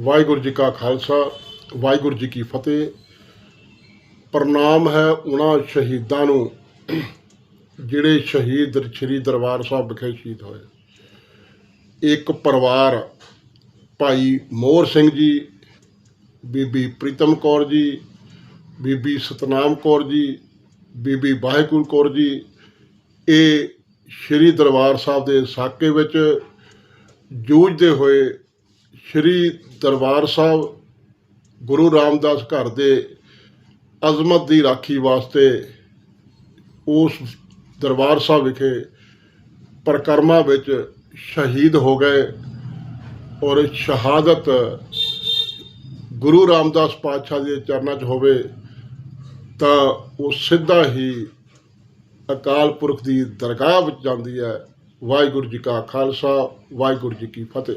ਵਾਹਿਗੁਰੂ ਜੀ ਕਾ ਖਾਲਸਾ, ਵਾਹਿਗੁਰੂ ਜੀ ਕੀ ਫਤਿਹ। ਪ੍ਰਣਾਮ ਹੈ ਉਹਨਾਂ ਸ਼ਹੀਦਾਂ ਨੂੰ ਜਿਹੜੇ ਸ਼ਹੀਦ ਸ੍ਰੀ ਦਰਬਾਰ ਸਾਹਿਬ ਵਿਖੇ ਸ਼ਹੀਦ ਹੋਏ। ਇੱਕ ਪਰਿਵਾਰ, ਭਾਈ ਮੋਹਰ ਸਿੰਘ ਜੀ, ਬੀਬੀ ਪ੍ਰੀਤਮ ਕੌਰ ਜੀ, ਬੀਬੀ ਸਤਨਾਮ ਕੌਰ ਜੀ, ਬੀਬੀ ਵਾਹਿਗੁਰੂ ਕੌਰ ਜੀ, ਇਹ ਸ੍ਰੀ ਦਰਬਾਰ ਸਾਹਿਬ ਦੇ ਸਾਕੇ ਵਿੱਚ ਜੂਝਦੇ ਹੋਏ ਸ੍ਰੀ ਦਰਬਾਰ ਸਾਹਿਬ ਗੁਰੂ ਰਾਮਦਾਸ ਘਰ ਦੇ ਅਜ਼ਮਤ ਦੀ ਰਾਖੀ ਵਾਸਤੇ ਉਸ ਦਰਬਾਰ ਸਾਹਿਬ ਵਿਖੇ ਪਰਕਰਮਾ ਵਿੱਚ ਸ਼ਹੀਦ ਹੋ ਗਏ ਔਰ ਸ਼ਹਾਦਤ ਗੁਰੂ ਰਾਮਦਾਸ ਪਾਤਸ਼ਾਹ ਦੇ ਚਰਨਾਂ 'ਚ ਹੋਵੇ ਤਾਂ ਉਹ ਸਿੱਧਾ ਹੀ ਅਕਾਲ ਪੁਰਖ ਦੀ ਦਰਗਾਹ ਵਿੱਚ ਜਾਂਦੀ ਹੈ। ਵਾਹਿਗੁਰੂ ਜੀ ਕਾ ਖਾਲਸਾ, ਵਾਹਿਗੁਰੂ ਜੀ ਕੀ ਫਤਿਹ।